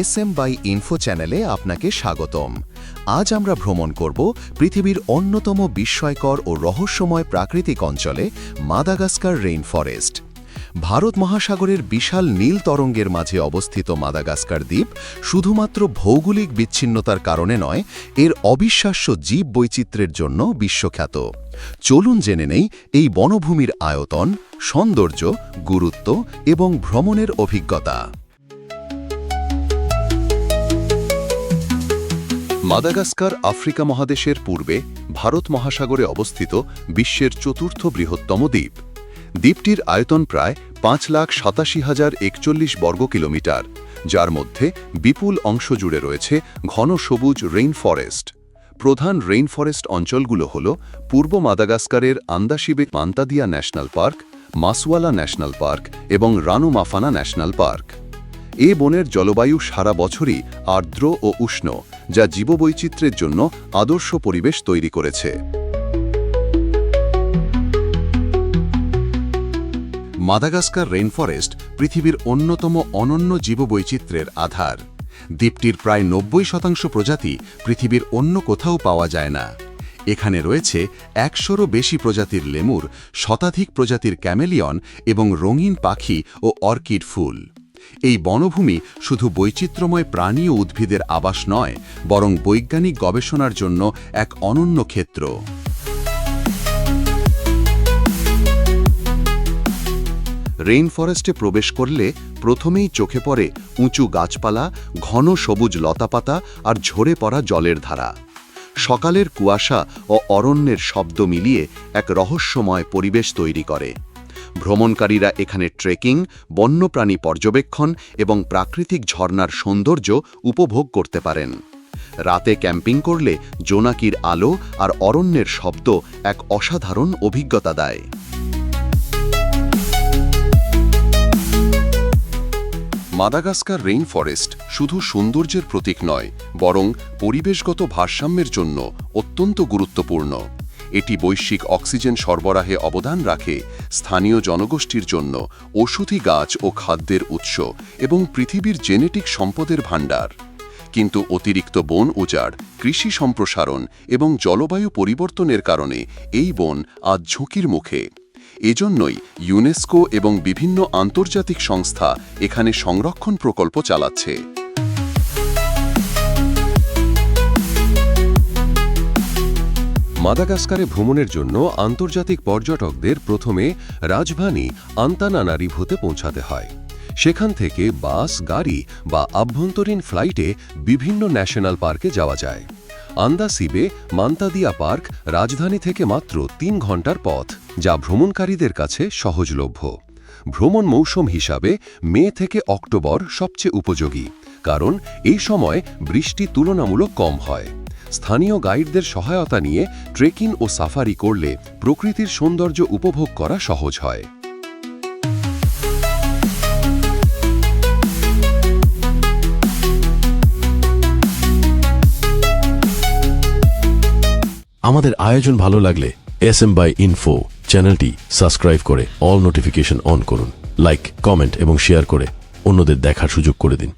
S M by info চ্যানেলে আপনাকে স্বাগতম। আজ আমরা ভ্রমণ করব পৃথিবীর অন্যতম বিস্ময়কর ও রহস্যময় প্রাকৃতিক অঞ্চলে মাদাগাস্কার রেইন ফরেস্ট ভারত মহাসাগরের বিশাল নীল তরঙ্গের মাঝে অবস্থিত মাদাগাস্কার দ্বীপ শুধুমাত্র ভৌগোলিক বিচ্ছিন্নতার কারণে নয়, এর অবিশ্বাস্য জীব বৈচিত্র্যের জন্য বিশ্বখ্যাত। চলুন জেনে নেই এই বনভূমির আয়তন, সৌন্দর্য, গুরুত্ব এবং ভ্রমণের অভিজ্ঞতা। মাদাগাস্কার আফ্রিকা মহাদেশের পূর্বে ভারত মহাসাগরে অবস্থিত বিশ্বের চতুর্থ বৃহত্তম দ্বীপ। দ্বীপটির আয়তন প্রায় পাঁচ লাখ সাতাশি হাজার একচল্লিশ বর্গ কিলোমিটার, যার মধ্যে বিপুল অংশ জুড়ে রয়েছে ঘন সবুজ রেইন ফরেস্ট প্রধান রেইন ফরেস্ট অঞ্চলগুলো হল পূর্ব মাদাগাস্কারের Andasibe Mantadia national park, Masoala national park এবং রানু মাফানা ন্যাশনাল পার্ক। এ বনের জলবায়ু সারা বছরই আর্দ্র ও উষ্ণ যা জীববৈচিত্র্যের জন্য আদর্শ পরিবেশ তৈরি করেছে। মাদাগাস্কার রেইনফরেস্ট পৃথিবীর অন্যতম অনন্য জীববৈচিত্র্যের আধার। দ্বীপটির প্রায় নব্বই শতাংশ প্রজাতি পৃথিবীর অন্য কোথাও পাওয়া যায় না। এখানে রয়েছে একশোরও বেশি প্রজাতির লেমুর, শতাধিক প্রজাতির ক্যামেলিয়ন এবং রঙিন পাখি ও অর্কিড ফুল। এই বনভূমি শুধু বৈচিত্র্যময় প্রাণী ও উদ্ভিদের আবাস নয়, বরং বৈজ্ঞানিক গবেষণার জন্য এক অনন্য ক্ষেত্র। রেইন ফরেস্টে প্রবেশ করলে প্রথমেই চোখে পড়ে উঁচু গাছপালা, ঘন সবুজ লতাপাতা আর ঝরে পড়া জলের ধারা। সকালের কুয়াশা ও অরণ্যের শব্দ মিলিয়ে এক রহস্যময় পরিবেশ তৈরি করে। ভ্রমণকারীরা এখানে ট্রেকিং, বন্যপ্রাণী পর্যবেক্ষণ এবং প্রাকৃতিক ঝর্ণার সৌন্দর্য উপভোগ করতে পারেন। রাতে ক্যাম্পিং করলে জোনাকির আলো আর অরণ্যের শব্দ এক অসাধারণ অভিজ্ঞতা দেয়। মাদাগাস্কার রেইন ফরেস্ট শুধু সৌন্দর্যের প্রতীক নয়, বরং পরিবেশগত ভারসাম্যের জন্য অত্যন্ত গুরুত্বপূর্ণ। এটি বৈশ্বিক অক্সিজেন সরবরাহে অবদান রাখে স্থানীয় জনগোষ্ঠীর জন্য ওষুধি গাছ ও খাদ্যের উৎস এবং পৃথিবীর জেনেটিক সম্পদের ভাণ্ডার। কিন্তু অতিরিক্ত বন উজাড়, কৃষি সম্প্রসারণ এবং জলবায়ু পরিবর্তনের কারণে এই বন আজ ঝুঁকির মুখে। এজন্যই ইউনেস্কো এবং বিভিন্ন আন্তর্জাতিক সংস্থা এখানে সংরক্ষণ প্রকল্প চালাচ্ছে। মাদাগাস্কারে ভ্রমণের জন্য আন্তর্জাতিক পর্যটকদের প্রথমে রাজধানী আন্তানানারিভোতে পৌঁছাতে হয়। সেখান থেকে বাস, গাড়ি বা আভ্যন্তরীণ ফ্লাইটে বিভিন্ন ন্যাশনাল পার্কে যাওয়া যায়। আন্দাসিবে মান্তাদিয়া পার্ক রাজধানী থেকে মাত্র তিন ঘণ্টার পথ, যা ভ্রমণকারীদের কাছে সহজলভ্য। ভ্রমণ মৌসুম হিসাবে মে থেকে অক্টোবর সবচেয়ে উপযোগী, কারণ এই সময় বৃষ্টি তুলনামূলক কম হয়। স্থানীয় গাইডদের সহায়তা নিয়ে ট্রেকিং ও সাফারি করলে প্রকৃতির সৌন্দর্য উপভোগ করা সহজ হয়। আমাদের আয়োজন ভালো লাগলে এস এম বাই ইনফো চ্যানেলটি সাবস্ক্রাইব করে অল নোটিফিকেশন অন করুন। লাইক, কমেন্ট এবং শেয়ার করে অন্যদের দেখার সুযোগ করে দিন।